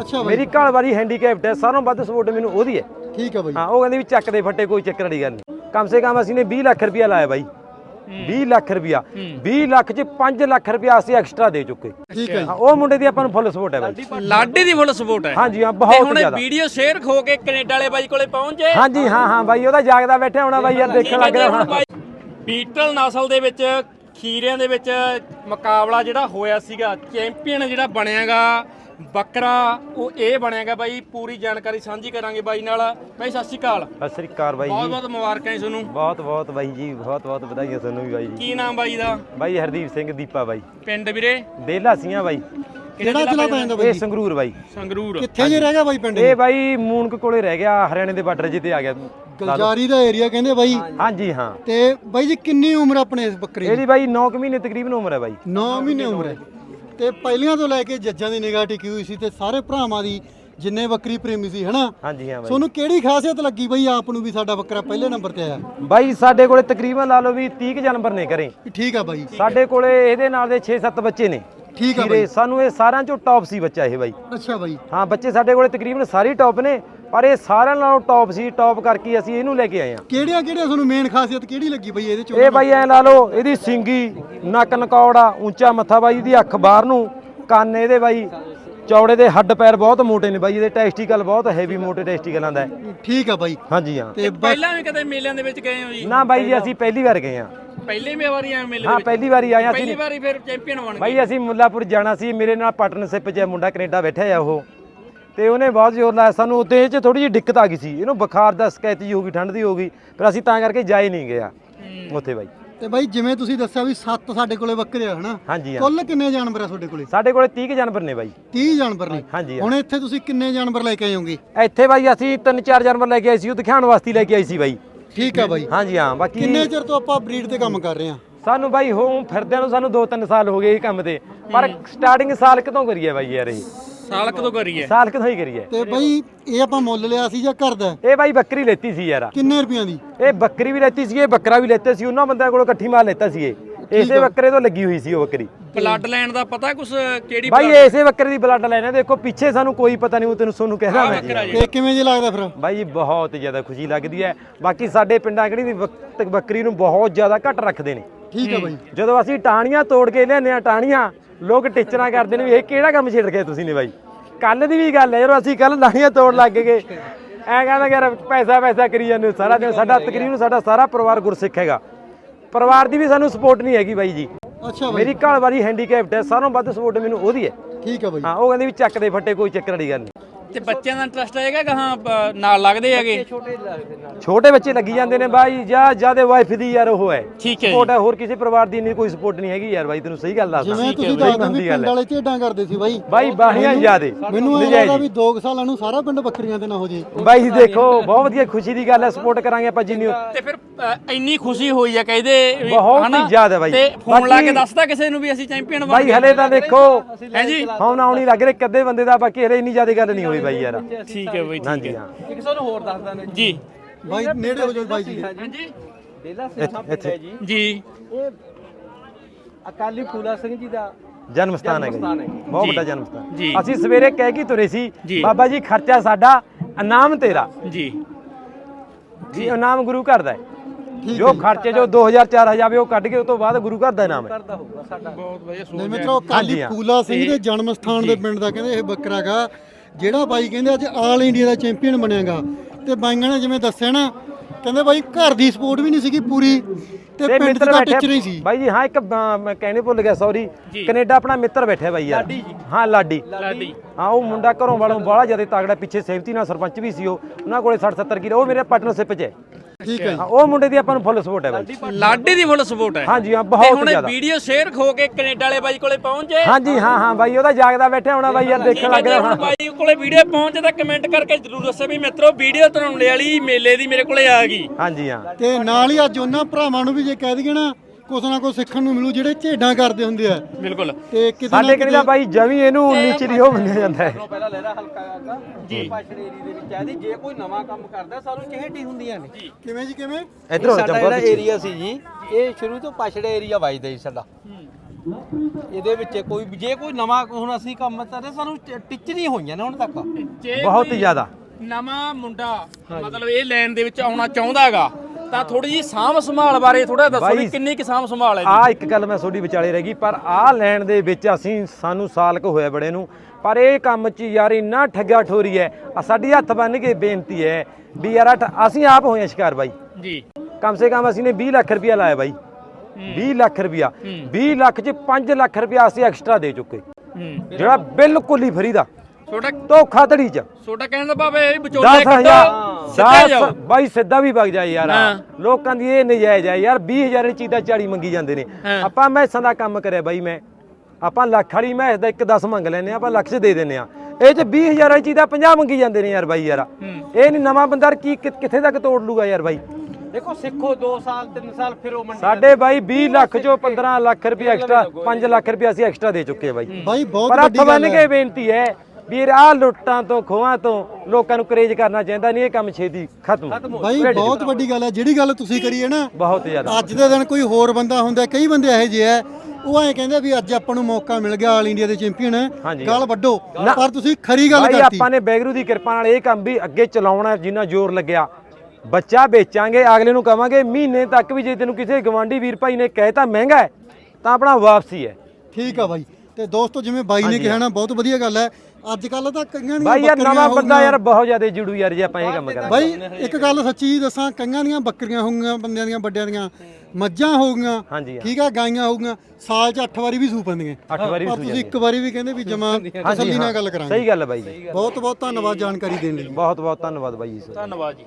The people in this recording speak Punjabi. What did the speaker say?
ਅੱਛਾ ਬਾਈ। ਮੇਰੀ ਘਰ ਵਾਲੀ ਹੈਂਡੀਕੈਪਟ ਹੈ ਸਾਰਿਆਂ ਵੱਧ ਸਪੋਰਟ ਮੈਨੂੰ ਉਹਦੀ ਹੈ। ਠੀਕ ਆ ਬਾਈ। ਹਾਂ ਉਹ ਕਹਿੰਦੀ ਵੀ ਚੱਕ ਦੇ ਫੱਟੇ ਕੋਈ ਚੱਕਰ ਵਾਲੀ ਗੱਲ ਨਹੀਂ। ਕਮ ਸੇ ਕਮ ਅਸੀਂ ਨੇ 20 ਲੱਖ ਰੁਪਇਆ ਲਾਇਆ ਬਾਈ। 20 ਲੱਖ ਰੁਪਇਆ। 20 ਲੱਖ ਚ 5 ਲੱਖ ਰੁਪਇਆ ਅਸੀਂ ਐਕਸਟਰਾ ਦੇ ਚੁੱਕੇ। ਠੀਕ ਹੈ ਹਾਂ, ਉਹ ਮੁੰਡੇ ਦੀ ਆਪਾਂ ਨੂੰ ਫੁੱਲ ਸਪੋਰਟ ਹੈ ਬਾਈ। ਲਾਡੀ ਦੀ ਫੁੱਲ ਸਪੋਰਟ ਹੈ। ਹਾਂਜੀ ਹਾਂ ਤੇ ਬਹੁਤ ਹੁਣ ਇਹ ਜ਼ਿਆਦਾ। ਵੀਡੀਓ ਸ਼ੇਅਰ ਖੋ ਕੇ ਕੈਨੇਡਾ ਵਾਲੇ ਬਾਈ ਕੋਲੇ ਪਹੁੰਚੇ। ਹਾਂਜੀ ਹਾਂ ਹਾਂ ਬਾਈ ਉਹਦਾ ਜਾਗਦਾ ਬੈਠਿਆ ਹੋਣਾ ਬਾਈ ਯਾਰ ਦੇਖਣ ਲੱਗ ਰਿਹਾ ਹੁਣ ਹੋਣਾ। ਬੀਟਲ ਨਸਲ ਦੇ ਵਿੱਚ ਖੀਰਿਆਂ ਦੇ ਵਿੱਚ ਮੁਕਾਬਲਾ ਜਿਹੜਾ ਹੋਇਆ ਸੀਗਾ ਚੈਂਪੀਅਨ ਜਿਹੜਾ ਬਣਿਆਗਾ ਬੱਕਰਾ ਉਹ ਇਹ ਬਣਿਆਗਾ ਬਾਈ ਪੂਰੀ ਜਾਣਕਾਰੀ ਸਾਂਝੀ ਕਰਾਂਗੇ ਬਾਈ ਨਾਲ। ਬਾਈ ਸਤਿ ਸ਼੍ਰੀ ਅਕਾਲ। ਸਤਿ ਸ੍ਰੀ ਅਕਾਲ ਬਾਈ ਬਹੁਤ ਜੀ। ਬਹੁਤ ਮੁਬਾਰਕਾਂ ਜੀ ਤੁਹਾਨੂੰ। ਬਹੁਤ ਬਹੁਤ ਬਾਈ ਜੀ ਬਹੁਤ ਬਹੁਤ ਵਧਾਈਆਂ ਤੁਹਾਨੂੰ ਵੀ ਬਾਈ ਜੀ। ਕੀ ਨਾਮ ਬਾਈ ਦਾ? ਬਾਈ ਹਰਦੀਪ ਸਿੰਘ ਦੀਪਾ ਬਾਈ। ਪਿੰਡ ਵੀਰੇ? ਦੇਲਾ ਸੀਆਂ ਬਾਈ। ਕਿਹੜਾ ਜ਼ਿਲ੍ਹਾ ਪੈ ਜਾਂਦਾ ਬਾਈ ਇਹ ਜੀ? ਸੰਗਰੂਰ ਬਾਈ। ਸੰਗਰੂਰ। ਕਿੱਥੇ ਜੇ ਰਹਿ ਗਿਆ ਬਾਈ ਪਿੰਡ? ਇਹ ਬਾਈ ਮੂਨਕ ਕੋਲੇ ਰਹਿ ਗਿਆ ਹਰਿਆਣੇ ਦੇ ਬਾਰਡਰ ਜਿੱਤੇ ਆ ਗਿਆ। ਗਲਜਾਰੀ ਦਾ ਏਰੀਆ ਕਹਿੰਦੇ ਬਾਈ। ਹਾਂਜੀ ਹਾਂ। ਤੇ ਬਾਈ ਜੀ ਕਿੰਨੀ ਉਮਰ ਆਪਣੇ ਇਸ ਬੱਕਰੇ ਦੀ? ਇਹਦੀ ਬਾਈ 9 ਮਹੀਨੇ ਤਕਰੀਬਨ ਉਮਰ ਹੈ ਬਾਈ। 9 ਮਹੀਨੇ ਉਮਰ ਹੈ। ਤੇ ਪਹਿਲੀਆਂ ਤੋਂ ਲੈ ਕੇ ਜੱਜਾਂ ਦੀ ਨਿਗਾਹ ਟਿਕੀ ਹੋਈ ਸੀ ਤੇ ਸਾਰੇ ਭਰਾਵਾਂ ਦੀ ਜਿੰਨੇ ਬੱਕਰੀ ਪ੍ਰੇਮੀ ਸੀ ਹਨਾ? ਹਾਂਜੀ ਹਾਂ ਬਾਈ। ਤੁਹਾਨੂੰ ਕਿਹੜੀ ਖਾਸੀਅਤ ਲੱਗੀ ਬਈ ਆਪ ਨੂੰ ਵੀ ਸਾਡਾ ਬੱਕਰਾ ਪਹਿਲੇ ਨੰਬਰ ਤੇ ਆਇਆ? ਬਾਈ ਸਾਡੇ ਕੋਲੇ ਤਕਰੀਬਨ ਲਾ ਲਓ ਵੀ 30 ਕੁ ਜਾਨਵਰ ਨੇ ਕਰੇ ਵੀ ਠੀਕ ਆ ਬਾਈ। ਸਾਡੇ ਕੋਲੇ ਇਹਦੇ ਨਾਲ ਦੇ 6-7 ਬੱਚੇ ਨੇ। ਠੀਕ ਆ ਬਾਈ। ਸਾਨੂੰ ਇਹ ਸਾਰਿਆਂ ਚੋਂ ਟੌਪ ਸੀ ਬੱਚਾ ਇਹ ਬਾਈ। ਅੱਛਾ ਬਾਈ। ਹਾਂ ਬੱਚੇ ਸਾਡੇ ਕੋਲੇ ਤਕਰੀਬਨ ਸਾਰੇ ਟੌਪ ਨੇ। ਪਰ ਇਹ ਸਾਰਿਆਂ ਨਾਲੋਂ ਟੌਪ ਸੀ ਟੌਪ ਕਰਕੇ ਹੀ ਅਸੀਂ ਇਹਨੂੰ ਲੈ ਕੇ ਆਏ ਆ ਕਿਹੜੀਆਂ ਕਿਹੜੀਆਂ ਤੁਹਾਨੂੰ ਮੇਨ ਖਾਸੀਅਤ ਕਿਹੜੀ ਲੱਗੀ ਬਈ ਇਹਦੇ ਚੋਂ? ਇਹ ਬਾਈ ਐ ਲਾ ਲਓ ਇਹਦੀ ਸਿੰਗੀ ਨੱਕ ਨਕੌੜਾ ਉੱਚਾ ਮੱਥਾ ਬਾਈ ਇਹਦੀ ਅੱਖ ਬਾਹਰ ਨੂੰ ਕੰਨ ਇਹਦੇ ਬਾਈ ਚੌੜੇ ਦੇ ਹੱਡ ਪੈਰ ਬਹੁਤ ਮੋਟੇ ਨੇ ਬਾਈ ਇਹਦੇ ਟੈਸਟੀਕਲ ਬਹੁਤ ਹੈਵੀ ਮੋਟੇ ਟੈਸਟੀਕਲਾਂ ਦਾ ਹੈ। ਠੀਕ ਆ ਬਾਈ। ਹਾਂਜੀ ਹਾਂ। ਤੇ ਪਹਿਲਾਂ ਵੀ ਕਦੇ ਮੇਲਿਆਂ ਦੇ ਵਿੱਚ ਗਏ ਹੋ ਜੀ? ਨਾ ਬਾਈ ਜੀ ਅਸੀਂ ਪਹਿਲੀ ਵਾਰ ਗਏ ਆ ਪਹਿਲੇ ਵੀ ਵਾਰੀ ਆਏ ਮੇਲੇ ਦੇ ਹਾਂ ਵਿੱਚ? ਪਹਿਲੀ ਵਾਰੀ ਆਏ ਹਾਂ ਪਹਿਲੀ ਅਸੀਂ ਵਾਰੀ ਫਿਰ ਚੈਂਪੀਅਨ ਬਣ ਗਏ। ਬਾਈ ਅਸੀਂ ਮੁੱਲਾਪੁਰ ਜਾਣਾ ਸੀ ਮੇਰੇ ਨਾਲ ਪਾਰਟਨਰਸ਼ਿਪ 'ਚ ਮੁੰਡਾ ਕੈਨੇਡਾ ਬੈਠਾ ਆ ਉਹ। ਤੇ ਉਹਨੇ ਬਹੁਤ ਜ਼ੋਰ ਲਾਇਆ ਸਾਨੂੰ ਉੱਤੇ ਇਹ 'ਚ ਥੋੜੀ ਜਿਹੀ ਦਿੱਕਤ ਆ ਗਈ ਸੀ। ਇਹਨੂੰ ਬੁਖਾਰ ਦਾ ਸ਼ਿਕਾਇਤ ਜੀ ਹੋ ਗਈ ਠੰਡ ਦੀ ਹੋ ਗਈ ਫਿਰ ਅਸੀਂ ਤਾਂ ਕਰਕੇ ਜਾ ਹੀ ਨਹੀਂ ਗਿਆ ਉੱਥੇ ਬਾਈ। ਤੇ ਬਾਈ ਜਿਵੇਂ ਤੁਸੀਂ ਦੱਸਿਆ ਵੀ 7 ਸਾਡੇ ਕੋਲੇ ਬੱਕਰੇ ਆ ਹਨਾ? ਹਾਂਜੀ ਹਾਂ। ਕੁੱਲ ਕਿੰਨੇ ਜਾਨਵਰ ਆ ਤੁਹਾਡੇ ਕੋਲੇ? ਸਾਡੇ ਕੋਲੇ 30 ਕੁ ਜਾਨਵਰ ਨੇ ਬਾਈ। 30 ਜਾਨਵਰ ਨੇ? ਹਾਂਜੀ ਹੁਣ ਇੱਥੇ ਤੁਸੀਂ ਕਿੰਨੇ ਜਾਨਵਰ ਲੈ ਕੇ ਆਏ ਹੋਗੇ? ਇੱਥੇ ਬਾਈ ਅਸੀਂ ਤਿੰਨ ਚਾਰ ਜਾਨਵਰ ਲੈ ਕੇ ਆਏ ਸੀ ਉਹ ਦਿਖਾਉਣ ਵਾਸਤੇ ਹੀ ਲੈ ਕੇ ਆਏ ਸੀ ਬਾਈ। ਠੀਕ ਆ ਬਾਈ। ਹਾਂਜੀ ਹਾਂ ਬਾਕੀ ਕਿੰਨੇ ਚਿਰ ਤੋਂ ਆਪਾਂ ਬਰੀਡ ਤੇ ਕੰਮ ਕਰ ਰਹੇ ਆ? ਸਾਨੂੰ ਬਾਈ ਹੋ ਫਿਰਦਿਆਂ ਨੂੰ ਸਾਨੂੰ 2-3 ਸਾਲ ਹੋ ਗਏ ਇਹ ਕੰਮ ਤੇ ਪਰ ਸਟਾਰਟਿੰਗ ਸਾਲ ਕਿਤੋਂ ਕਰੀਏ ਬਾਈ ਯਾਰ ਇਹ? ਸਾਲ ਕਦੋਂ ਕਰੀ ਹੈ ਸਾਲ ਕਿਤੋਂ ਹੀ ਕਰੀਏ? ਤੇ ਬਾਈ ਇਹ ਆਪਾਂ ਮੁੱਲ ਲਿਆ ਸੀ ਜਾਂ ਘਰ ਦਾ? ਇਹ ਬਾਈ ਬੱਕਰੀ ਲੈਤੀ ਸੀ ਯਾਰ। ਕਿੰਨੇ ਰੁਪਈਆਂ ਦੀ? ਇਹ ਬੱਕਰੀ ਵੀ ਲੈਤੀ ਸੀ ਇਹ ਬੱਕਰਾ ਵੀ ਲੈਤੇ ਸੀ ਉਹਨਾਂ ਬੰਦਿਆਂ ਕੋਲੋਂ ਇਕੱਠੀ ਮਾਲ ਲੈਤਾ ਸੀ ਇਹ। ਇਸੇ ਬੱਕਰੇ ਤੋਂ ਲੱਗੀ ਹੋਈ ਸੀ ਉਹ ਬੱਕਰੀ। ਬਲੱਡ ਲੈਣ ਦਾ ਪਤਾ ਕੁਛ ਕਿਹੜੀ ਬਾਈ ਇਸੇ ਬੱਕਰੇ ਦੀ ਬਲੱਡ ਲੈਣੇ ਦੇਖੋ ਪਿੱਛੇ ਸਾਨੂੰ ਕੋਈ ਪਤਾ ਨਹੀਂ ਉਹ ਤੈਨੂੰ ਸੋਨੂੰ ਕਹਿਣਾ ਮੈਂ। ਤੇ ਕਿਵੇਂ ਜੇ ਲੱਗਦਾ ਫਿਰ? ਬਾਈ ਜੀ ਬਹੁਤ ਜ਼ਿਆਦਾ ਖੁਸ਼ੀ ਲੱਗਦੀ ਹੈ। ਬਾਕੀ ਸਾਡੇ ਪਿੰਡਾਂ ਕਿਹੜੀ ਦੀ ਬੱਕ- ਬੱਕਰੀ ਨੂੰ ਬਹੁਤ ਜ਼ਿਆਦਾ ਘੱਟ ਰੱਖਦੇ ਨੇ। ਠੀਕ ਆ ਬਾਈ। ਜਦੋਂ ਅਸੀਂ ਟਾਣੀਆਂ ਤੋੜ ਕੇ ਲਿਆਉਂਦੇ ਆ ਟਾਣੀਆਂ ਲੋਕ ਟਿਚਰਾਂ ਕਰਦੇ ਨੇ ਵੀ ਇਹ ਕਿਹੜਾ ਕੰਮ ਛੇੜ ਕੇ ਤੁਸੀਂ ਨੇ ਬਾਈ? ਕੱਲ ਦੀ ਵੀ ਗੱਲ ਹੈ ਜਦੋਂ ਅਸੀਂ ਕੱਲ ਲਾਣੀਆਂ ਤੋੜ ਲੱਗ ਗਏ। ਐ ਕਹਿੰਦਾ ਯਾਰ ਪੈਸਾ ਪੈਸਾ ਕਰੀ ਜਾਂਦੇ ਹੋ ਸਾਰਾ ਦਿਨ ਸਾਡਾ ਤਕਰੀਬਨ ਸਾਡਾ ਸਾਰਾ ਪਰਿਵਾਰ ਗੁਰਸਿੱਖ ਹੈਗਾ। ਪਰਿਵਾਰ ਦੀ ਵੀ ਸਾਨੂੰ ਸਪੋਰਟ ਨਹੀਂ ਹੈਗੀ ਬਾਈ ਜੀ। ਅੱਛਾ ਬਾਈ। ਮੇਰੀ ਘਰ ਵਾਲੀ ਹੈਂਡੀਕੈਪਟ ਹੈ ਸਾਰਿਆਂ ਵੱਧ ਸਪੋਰਟ ਮੈਨੂੰ ਉਹਦੀ ਹੈ। ਠੀਕ ਆ ਬਾਈ। ਹਾਂ ਉਹ ਕਹਿੰਦੀ ਵੀ ਚੱਕ ਦੇ ਫੱਟੇ ਕੋਈ ਚੱਕਰ ਵਾਲੀ ਗੱਲ ਨਹੀਂ। ਤੇ ਬੱਚਿਆਂ ਦਾ ਇੰਟਰਸਟ ਹੈਗਾ ਗਾਹਾਂ ਨਾਲ ਲੱਗਦੇ ਹੈਗੇ? ਛੋਟੇ ਬੱਚੇ ਲੱਗੀ ਜਾਂਦੇ ਨੇ ਬਾਈ ਜਾਂ ਜਿਆਦੇ ਵਾਈਫ ਦੀ ਯਾਰ ਉਹ ਹੈ। ਠੀਕ ਹੈ ਜੀ। ਸਪੋਰਟ ਹੈ ਹੋਰ ਕਿਸੇ ਪਰਿਵਾਰ ਦੀ ਨਹੀਂ ਕੋਈ ਸਪੋਰਟ ਨਹੀਂ ਹੈਗੀ ਯਾਰ ਬਾਈ ਤੈਨੂੰ ਸਹੀ ਗੱਲ ਦੱਸਦਾ। ਜਿਵੇਂ ਤੁਸੀਂ ਦੱਸਦੇ ਵੀ ਪਿੰਡ ਹੈ। ਵਾਲੇ ਝੇਡਾਂ ਕਰਦੇ ਸੀ ਬਾਈ। ਬਾਈ ਬਾਹੀਆਂ ਜਿਆਦੇ। ਮੈਨੂੰ ਇਹ ਲੱਗਦਾ ਵੀ 2 ਸਾਲਾਂ ਨੂੰ ਸਾਰਾ ਪਿੰਡ ਬੱਕਰੀਆਂ ਤੇ ਨਾ ਹੋ ਜੇ। ਬਾਈ ਦੇਖੋ ਬਹੁਤ ਵਧੀਆ ਖੁਸ਼ੀ ਦੀ ਗੱਲ ਹੈ ਸਪੋਰਟ ਕਰਾਂਗੇ ਆਪਾਂ ਜਿੰਨੀ ਤੇ ਫਿਰ ਅ, ਇੰਨੀ ਖੁਸ਼ੀ ਹੋਈ ਆ ਕਹਿੰਦੇ ਵੀ, ਬਹੁਤ ਹੀ ਹਨਾ? ਜ਼ਿਆਦਾ ਬਾਈ। ਤੇ ਫੋਨ ਲਾ ਬਾਕੀ- ਕੇ ਦੱਸਦਾ ਕਿਸੇ ਨੂੰ ਵੀ ਅਸੀਂ ਚੈਂਪੀਅਨ ਬਣ ਬਾਈ ਹਲੇ ਤਾਂ ਦੇਖੋ ਹੈ ਜੀ? ਹੁਣ ਆਉਣੀ ਲੱਗ ਰਿਹਾ ਕੱਦੇ ਬੰਦੇ ਦਾ ਬਾਕੀ ਹਲੇ ਇੰਨੀ ਜ਼ਿਆਦਾ ਗੱਲ ਨਹੀਂ ਹੋਈ। ਬਾਈ ਯਾਰ। ਠੀਕ ਹੈ ਬਾਈ ਹਾਂਜੀ ਹਾਂ। ਇੱਕ ਸਾਨੂੰ ਹੋਰ ਦੱਸਦਾ ਨੇ ਜੀ। ਬਾਈ ਨੇੜੇ ਹੋ ਜਾਓ ਬਾਈ ਜੀ। ਦੇ। ਹਾਂਜੀ। ਡੇਲਾ ਸਿੰਘ ਪਿੰਡ ਹੈ ਜੀ। ਜੀ। ਇਹ ਅਕਾਲੀ ਫੂਲਾ ਸਿੰਘ ਜੀ ਦਾ ਜਨਮ ਸਥਾਨ ਹੈਗਾ ਸਥਾਨ ਜੀ ਹੈ। ਬਹੁਤ ਜੀ। ਵੱਡਾ ਜਨਮ ਸਥਾਨ। ਜੀ। ਅਸੀਂ ਸਵੇਰੇ ਕਹਿ ਕੇ ਤੁਰੇ ਸੀ ਜੀ। ਬਾਬਾ ਜੀ ਖਰਚਾ ਸਾਡਾ ਇਨਾਮ ਤੇਰਾ। ਜੀ। ਜੀ ਇਨਾਮ ਗੁਰੂ ਘਰ ਦਾ ਹੈ। ਠੀਕ ਜੋ। ਖਰਚੇ ਜੋ 2000 4000 ਜਾਵੇ ਉਹ ਕੱਢ ਕੇ ਉਸ ਤੋਂ ਬਾਅਦ ਗੁਰੂ ਘਰ ਦਾ ਇਨਾਮ ਹੈ। ਕਰਦਾ ਹੋਊਗਾ ਸਾਡਾ। ਬਹੁਤ ਵਧੀਆ ਨਹੀਂ ਮਿੱਤਰੋ ਕਾਲੀ ਹਾਂਜੀ ਹਾਂ। ਫੂਲਾ ਸਿੰਘ ਦੇ ਜਨਮ ਸਥਾਨ ਦੇ ਪਿੰਡ ਦਾ ਕਹਿੰਦੇ ਇਹ ਬੱਕਰਾ ਗਾ ਜਿਹੜਾ ਬਾਈ ਕਹਿੰਦੇ ਅੱਜ ਆਲ ਇੰਡੀਆ ਦਾ ਚੈਂਪੀਅਨ ਬਣਿਆਗਾ ਤੇ ਬਾਈਆਂ ਨੇ ਜਿਵੇਂ ਦੱਸਿਆ ਨਾ ਕਹਿੰਦੇ ਬਾਈ ਘਰ ਦੀ ਸਪੋਰਟ ਵੀ ਨਹੀਂ ਸੀਗੀ ਪੂਰੀ ਤੇ ਪਿੰਡ ਦਾ ਟੀਚਰ ਹੀ ਸੀ। ਬਾਈ ਜੀ ਹਾਂ ਇੱਕ ਅ, ਮੈਂ ਕਹਿਣੇ ਭੁੱਲ ਗਿਆ ਸੌਰੀ। ਕੈਨੇਡਾ ਆਪਣਾ ਮਿੱਤਰ ਬੈਠਾ ਬਾਈ ਯਾਰ। ਲਾਡੀ ਜੀ। ਹਾਂ ਲਾਡੀ। ਲਾਡੀ। ਹਾਂ ਉਹ ਮੁੰਡਾ ਘਰੋਂ ਵਾਲੋਂ ਬੜਾ ਜ਼ਿਆਦਾ ਤਗੜਾ ਪਿੱਛੇ ਸਹਿਮਤੀ ਨਾਲ ਸਰਪੰਚ ਵੀ ਸੀ ਉਹ। ਉਹਨਾਂ ਕੋਲੇ 60 70 ਕਿਲੋ ਉਹ ਮੇਰੇ ਪਾਰਟਨਰਸ਼ਿਪ 'ਚ ਹੈ। ਠੀਕ ਹੈ ਹਾਂ ਉਹ ਮੁੰਡੇ ਦੀ ਆਪਾਂ ਨੂੰ ਫੁੱਲ ਸਪੋਰਟ ਹੈ ਬਾਈ। ਲਾਡੀ ਦੀ ਫੁੱਲ ਸਪੋਰਟ ਹੈ। ਹਾਂਜੀ ਹਾਂ ਤੇ ਬਹੁਤ ਹੁਣ ਇਹ ਜ਼ਿਆਦਾ। ਵੀਡੀਓ ਸ਼ੇਅਰ ਖੋ ਕੇ ਕੈਨੇਡਾ ਵਾਲੇ ਬਾਈ ਕੋਲੇ ਪਹੁੰਚੇ ਹਾਂਜੀ ਹਾਂ ਹਾਂ ਬਾਈ ਉਹਦਾ ਜਾਗਦਾ ਬੈਠਾ ਹੋਣਾ ਬਾਈ ਯਾਰ ਦੇਖਣ ਲੱਗ ਰਿਹਾ ਹੁਣ ਹੋਣਾ। ਬਾਈ ਕੋਲੇ ਵੀਡੀਓ ਪਹੁੰਚੇ ਤਾਂ ਕਮੈਂਟ ਕਰਕੇ ਜਰੂਰ ਦੱਸੋ ਵੀ ਮਿੱਤਰੋ ਵੀਡੀਓ ਧਰਾਉਣੇ ਵਾਲੀ ਮੇਲੇ ਦੀ ਮੇਰੇ ਕੋਲੇ ਆ ਗਈ। ਹਾਂਜੀ ਹਾਂ। ਤੇ ਨਾਲ ਹੀ ਅੱਜ ਉਹਨਾਂ ਭਰਾਵਾਂ ਨੂੰ ਵੀ ਜੇ ਕਹਿ ਦਈਏ ਨਾ ਕੁਛ ਨਾ ਕੁਛ ਸਿੱਖਣ ਨੂੰ ਮਿਲੂ ਜਿਹੜੇ ਝੇਡਾਂ ਕਰਦੇ ਹੁੰਦੇ ਆ। ਬਿਲਕੁਲ। ਤੇ ਕਿਤੇ ਨਾ ਸਾਡੇ ਕੈਨੇਡਾ ਬਾਈ ਜਮੀ ਇਹਨੂੰ ਨੀਚੇ ਉਹ ਮੰਨਿਆ ਜਾਂਦਾ ਹੈ। ਤੋਂ ਪਹਿਲਾਂ ਲਹਿਰਾ ਹਲਕਾ ਆਗਾ ਜੀ ਪਾਸ਼ੜ ਏਰੀਆ ਦੇ ਵਿੱਚ ਆਦੀ ਜੇ ਕੋਈ ਨਵਾਂ ਕੰਮ ਕਰਦਾ ਸਾਨੂੰ ਚਿਹਟੀ ਹੁੰਦੀਆਂ ਨੇ। ਕਿਵੇਂ ਜੀ ਕਿਵੇਂ? ਇਧਰੋਂ ਸਾਡਾ ਜੰਪਰ ਜਿਹੜਾ ਪਿੱਛੇ। ਏਰੀਆ ਸੀ ਜੀ ਇਹ ਸ਼ੁਰੂ ਤੋਂ ਪਾਛੜੇ ਏਰੀਆ ਵੱਜਦਾ ਜੀ ਸਾਡਾ। ਇਹਦੇ ਵਿੱਚ ਕੋਈ ਜੇ ਕੋਈ ਨਵਾਂ ਹੁਣ ਅਸੀਂ ਕੰਮ ਕਰਦੇ ਸਾਨੂੰ ਟੀਚਰ ਹੋਈਆਂ ਨੇ ਹੁਣ ਤੱਕ। ਜੇ ਬਹੁਤ ਕੋਈ ਜ਼ਿਆਦਾ। ਨਵਾਂ ਮੁੰਡਾ ਮਤਲਬ ਇਹ ਲਾਈਨ ਦੇ ਵਿੱਚ ਆਉਣਾ ਚਾਹੁੰਦਾ ਹੈਗਾ ਤਾਂ ਥੋੜੀ ਜੀ ਸਾਂਭ ਸੰਭਾਲ ਬਾਰੇ ਥੋੜਾ ਦੱਸੋ ਵੀ ਕਿੰਨੀ ਕਿ ਸਾਂਭ ਸੰਭਾਲ ਹੈ ਜੀ? ਆ ਇੱਕ ਗੱਲ ਮੈਂ ਤੁਹਾਡੀ ਵਿਚਾਲੇ ਰਹਿ ਗਈ ਪਰ ਆਹ ਲੈਣ ਦੇ ਵਿੱਚ ਅਸੀਂ ਸਾਨੂੰ ਸਾਲ ਕੁ ਹੋਇਆ ਬੜੇ ਨੂੰ। ਪਰ ਇਹ ਕੰਮ 'ਚ ਯਾਰ ਇੰਨਾ ਠੱਗਾ ਠੋਰੀ ਹੈ ਆ ਸਾਡੀ ਹੱਥ ਬੰਨ ਕੇ ਬੇਨਤੀ ਹੈ ਵੀ ਯਾਰ ਅਸੀਂ ਆਪ ਹੋਏ ਸ਼ਿਕਾਰ ਬਾਈ। ਜੀ। ਕਮ ਸੇ ਕਮ ਅਸੀਂ ਨੇ 20 ਲੱਖ ਰੁਪਇਆ ਲਾਇਆ ਬਾਈ। 20 ਲੱਖ ਰੁਪਇਆ। 20 ਲੱਖ 'ਚ 5 ਲੱਖ ਰੁਪਇਆ ਅਸੀਂ ਐਕਸਟਰਾ ਦੇ ਚੁੱਕੇ। ਜਿਹੜਾ ਬਿਲਕੁਲ ਹੀ ਫਰੀ ਦਾ ਛੋਟਾ ਧੋਖਾਧੜੀ 'ਚ। ਛੋਟਾ ਕਹਿਣ ਦਾ ਭਾਵੇਂ ਇਹ ਵਿਚੋਲੇ 10000 ਕੱਢੋ ਸਿੱਧੇ ਜਾਓ। 10 ਬਾਈ ਸਿੱਧਾ ਵੀ ਵਗ ਜਾਏ ਯਾਰ ਹਾਂ। ਲੋਕਾਂ ਦੀ ਇਹ ਨਜਾਇਜ਼ ਹੈ ਯਾਰ 20000 ਦੀ ਚੀਜ਼ ਦਾ 40 ਮੰਗੀ ਜਾਂਦੇ ਨੇ। ਹਾਂ। ਆਪਾਂ ਮੈਸਾਂ ਦਾ ਕੰਮ ਕਰਿਆ ਬਾਈ ਮੈਂ। ਆਪਾਂ ਲੱਖ ਵਾਲੀ ਮੈਸ ਦਾ 1 10 ਮੰਗ ਲੈਨੇ ਆਪਾਂ ਲੱਖ 'ਚ ਦੇ ਦਿੰਨੇ ਆ ਇਹ ਚ 20000 ਦੀ ਚੀਜ਼ ਦਾ 50 ਮੰਗੀ ਜਾਂਦੇ ਨੇ ਯਾਰ ਬਾਈ ਯਾਰ। ਇਹ ਨਹੀਂ ਨਵਾਂ ਬੰਦਾ ਕੀ ਕਿ- ਕਿੱਥੇ ਤੱਕ ਤੋੜ ਲੂਗਾ ਯਾਰ ਬਾਈ? ਦੇਖੋ ਸਿੱਖੋ 2 ਸਾਲ 3 ਸਾਲ ਫਿਰ ਉਹ ਮੰਡੀ ਸਾਡੇ ਬਾਈ 20 ਲੱਖ ਚੋਂ 15 ਲੱਖ ਰੁਪਏ ਐਕਸਟਰਾ 5 ਲੱਖ ਰੁਪਏ ਅਸੀਂ ਐਕਸਟਰਾ ਦੇ ਚੁੱਕੇ ਆ ਬਾਈ। ਬਾਈ ਬਹੁਤ ਪਰ ਹੱਥ ਵੱਡੀ ਗੱਲ ਬੰਨ ਕੇ ਹੈ ਬੇਨਤੀ ਹੈ ਵੀਰ ਆਹ ਲੁੱਟਾਂ ਤੋਂ ਖੋਹਾਂ ਤੋਂ ਲੋਕਾਂ ਨੂੰ ਕਰੇਜ ਕਰਨਾ ਚਾਹੀਦਾ ਨਹੀਂ ਇਹ ਕੰਮ ਛੇਤੀ ਖਤਮ। ਬਾਈ ਬਹੁਤ ਵੱਡੀ ਗੱਲ ਹੈ ਜਿਹੜੀ ਗੱਲ ਤੁਸੀਂ ਕਰੀ ਹੈ ਨਾ ਬਹੁਤ ਜ਼ਿਆਦਾ। ਅੱਜ ਦੇ ਦਿਨ ਕੋਈ ਹੋਰ ਬੰਦਾ ਹੁੰਦਾ ਕਈ ਬੰਦੇ ਇਹੋ ਜਿਹੇ ਆ ਉਹ ਐਂ ਕਹਿੰਦੇ ਵੀ ਅੱਜ ਆਪਾਂ ਨੂੰ ਮੌਕਾ ਮਿਲ ਗਿਆ ਆਲ ਇੰਡੀਆ ਦੇ ਚੈਂਪੀਅਨ ਹਾਂਜੀ। ਗੱਲ ਵੱਡੋ ਪਰ ਤੁਸੀਂ ਖਰੀ ਗੱਲ ਭਾਈ ਕਰਤੀ। ਆਪਾਂ ਨੇ ਬੈਗਰੂ ਦੀ ਕਿਰਪਾ ਨਾਲ ਇਹ ਕੰਮ ਵੀ ਅੱਗੇ ਚਲਾਉਣਾ ਹੈ, ਜਿੰਨਾ ਜ਼ੋਰ ਲੱਗਿਆ। ਬੱਚਾ ਵੇਚਾਂਗੇ ਅਗਲੇ ਨੂੰ ਕਵਾਂਗੇ ਮਹੀਨੇ ਤੱਕ ਵੀ ਜੇ ਤੈਨੂੰ ਕਿਸੇ ਗਵਾਂਢੀ ਵੀਰ ਭਾਈ ਨੇ ਕਹਿਤਾ ਮਹਿੰਗਾ ਹੈ ਤਾਂ ਆਪਣਾ ਵਾਪਸੀ ਹੈ। ਠੀਕ ਆ ਬਾਈ। ਤੇ ਦੋਸਤੋ ਜਿਵੇਂ ਬਾਈ ਨੇ ਕਿਹਾ ਨਾ ਬਹੁਤ ਵਧੀਆ ਗੱਲ ਹੈ ਅੱਜ ਕੱਲ ਤਾਂ ਕਈਆਂ ਦੀਆਂ ਭਾਈ ਯਾਰ ਬੱਕਰੀਆਂ ਨਵਾਂ ਬੰਦਾ। ਯਾਰ ਬਹੁਤ ਜ਼ਿਆਦਾ ਜੁੜੂ ਯਾਰ ਜੇ ਆਪਾਂ ਇਹ ਕੰਮ ਕਰਾਂਗੇ। ਬਾਈ ਇੱਕ ਗੱਲ ਸੱਚੀ ਦੱਸਾਂ ਕਈਆਂ ਦੀਆਂ ਬੱਕਰੀਆਂ ਹੋਊਗੀਆਂ ਬੰਦਿਆਂ ਦੀਆਂ ਵੱਡਿਆਂ ਦੀਆਂ। ਮੱਝਾਂ ਹੋਊਗੀਆਂ ਹਾਂਜੀ ਠੀਕ ਆ ਗਾਈਆਂ ਹੋਊਗੀਆਂ ਸਾਲ 'ਚ 8 ਵਾਰੀ ਵੀ ਸੂ ਪੈਂਦੀਆਂ। ਅੱਠ ਵਾਰੀ ਵੀ ਪਰ ਸੂ ਤੁਸੀਂ ਇੱਕ ਵਾਰੀ ਵੀ ਕਹਿੰਦੇ ਵੀ ਜਮਾ ਤਸੱਲੀ ਨਾਲ ਗੱਲ ਕਰਾਂਗੇ। ਸਹੀ ਗੱਲ ਹੈ ਬਾਈ ਜੀ। ਬਹੁਤ ਬਹੁਤ ਧੰਨਵਾਦ ਜਾਣਕਾਰੀ ਦੇਣ ਲਈ। ਬਹੁਤ ਬਹੁਤ ਧੰਨਵਾਦ ਬਾਈ ਜੀ ਧੰਨਵਾਦ ਜੀ।